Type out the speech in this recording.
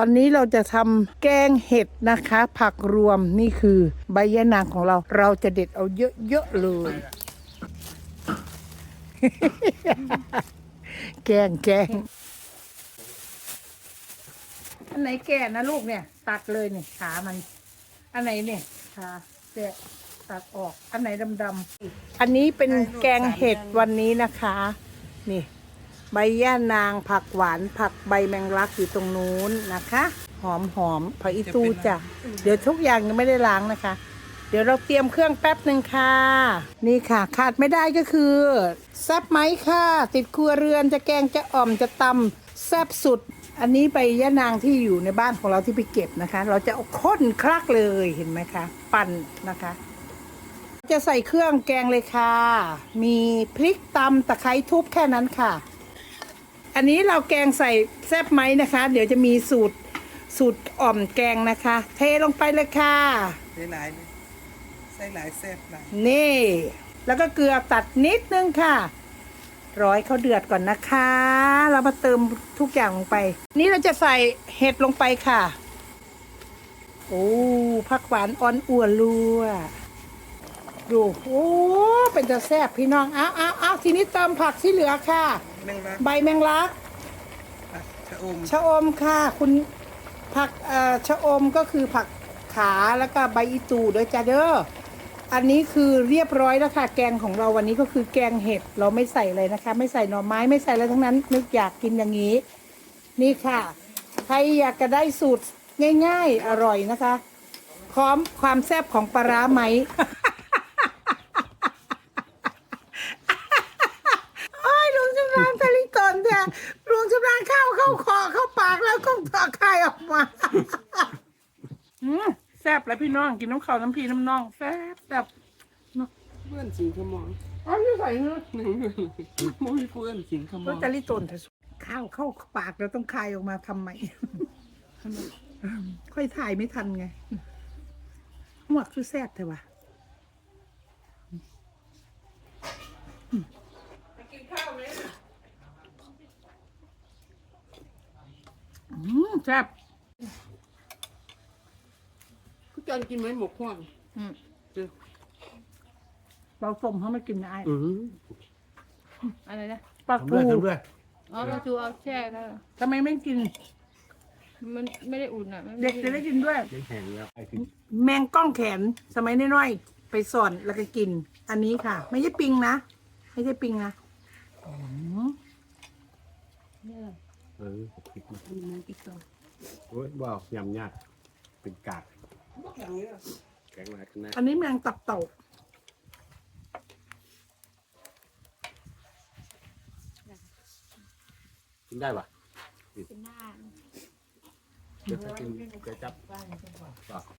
ตอนนี้เราจะทำแกงเห็ดนะคะ ผักรวมนี่คือใบยะนางของเรา เราจะเด็ดเอาเยอะๆเลย แกงแกงอันไหนแก่นะลูกเนี่ย ตัดเลยเนี่ยขามัน อันไหนเนี่ยขาแกะตัดออก อันไหนดำๆอันนี้เป็นแกงเห็ดวันนี้นะคะ นี่ ใบย่านางผักหวานผักใบแมงลักอยู่ตรงนู้นนะคะ หอมหอมผักอีตูจ้ะเดี๋ยวทุกอย่างยังไม่ได้ล้างนะคะ เดี๋ยวเราเตรียมเครื่องแป๊บหนึ่งค่ะ นี่ค่ะ ขาดไม่ได้ก็คือแซบไหมค่ะ ติดครัวเรือนจะแกงจะอ่อมจะตำแซบสุด อันนี้ใบย่านางที่อยู่ในบ้านของเราที่ไปเก็บนะคะ เราจะเอาข้นคลักเลยเห็นไหมคะ ปั่นนะคะจะใส่เครื่องแกงเลยค่ะ มีพริกตำตะไคร้ทุบแค่นั้นค่ะ อันนี้เราแกงใส่แซบไหมนะคะ เดี๋ยวจะมีสูตรสูตรอ่อมแกงนะคะ เทลงไปเลยค่ะใส่หลายเลยใส่หลายแซ่บหลายนี่ แล้วก็เกลือตัดนิดนึงค่ะ ร้อยเขาเดือดก่อนนะคะ เรามาเติมทุกอย่างลงไป นี่เราจะใส่เห็ดลงไปค่ะโอ้ผักหวานอ่อนอัวลัวดูโอ้ เป็นจะแซ่บพี่น้องอ้าวอ้าวอ้าวทีนี้เติมผักที่เหลือค่ะ แมงลักใบแมงลักอะชะอมชะอมค่ะ คุณผักเอ่อชะอมก็คือผักขาแล้วก็ใบอีตูด้วยจ้าเด้ออันนี้คือเรียบร้อยแล้วค่ะแกงของเราวันนี้ก็คือแกงเห็ดเราไม่ใส่เลยนะคะ ไม่ใส่หน่อไม้ไม่ใส่อะไรทั้งนั้นนึกอยากกินอย่างนี้ นี่ค่ะใครอยากจะได้สูตรง่าย ๆ อร่อยนะคะพร้อมความแซ่บของปลาร้าไหม โอ้ยลุงชำนาญทะลิกอนเนี่ย ลุงชำนาญเข้าเข้าคอเข้าปากแล้วก็ต่อคายออกมาอืมแซ่บเลยพี่น้องกินน้ำข้าวน้ำพีน้ำน่องแซ่บแซ่บเพื่อนสิงขมองอ๋อที่ใส่เนื้อหนึ่งมุ้ยเพื่อนสิงขมรอสงจริตนเถอะข้าวเข้าปากแล้วต้องคายออกมาทำไมค่อยถ่ายไม่ทันไงหมวกคือแซ่บเถอะวะ แซ่บคุณจันกินไหมหมกห่วงอืมเจอเราส่งเขาไม่กินนะไอ้อืออะไรนะปลาทำทูด้วยทำด้วย อ๋อปลาทูเอาแช่แล้วทำไมไม่กิน มันไม่ได้อุ่นอะมันไม่เด็กจะได้กินด้วย ยังแข็งแล้วไอ้ที่แมงก้องแขนสมัยน้อยๆไปสอนแล้วก็กิน อันนี้ค่ะ ไม่ใช่ปิงนะไม่ใช่ปิงนะอืมเนี่ยเออพริกมา มันปิดต่อ โอ้ยว้าวยำยากเป็นกากอย่างนี้อะแข็งมาข้างหน้าอันนี้แมงตับเต่ากินได้ปะเป็นหน้า เดี๋ยวถ้ากินก๋วยจับ